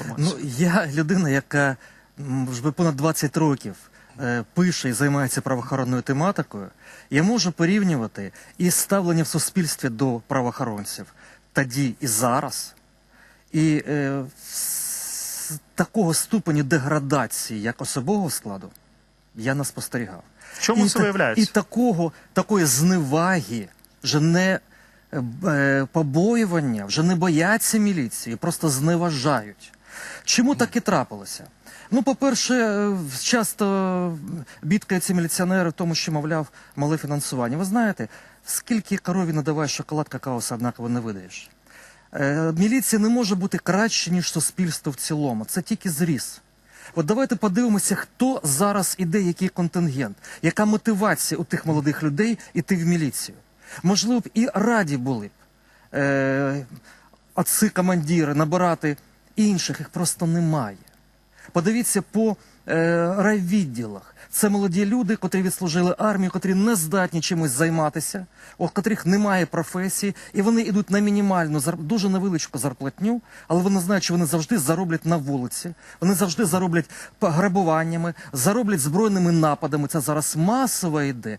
інформацію? Ну, я людина, яка вже понад 20 років е, пише і займається правоохоронною тематикою. Я можу порівнювати і ставлення в суспільстві до правоохоронців тоді і зараз. І е, такого ступеню деградації, як особового складу, я не спостерігав. В чому і це та- виявляється? І такого, такої зневаги вже не е, е, побоювання, вже не бояться міліції, просто зневажають. Чому так і трапилося? Ну, по-перше, е, часто бідкаються міліціонери в тому, що, мовляв, мале фінансування. Ви знаєте, скільки корові надаваєш шоколад, какаоса, однаково не видаєш. Е, міліція не може бути краще, ніж суспільство в цілому. Це тільки зріс. От давайте подивимося, хто зараз іде, який контингент, яка мотивація у тих молодих людей іти в міліцію. Можливо б і раді були б е, отці командири набирати інших, їх просто немає. Подивіться по е, райвідділах. Це молоді люди, котрі відслужили армію, котрі не здатні чимось займатися, у котрих немає професії, і вони йдуть на мінімальну дуже невеличку зарплатню, але вони знають, що вони завжди зароблять на вулиці, вони завжди зароблять грабуваннями, зароблять збройними нападами. Це зараз масово йде.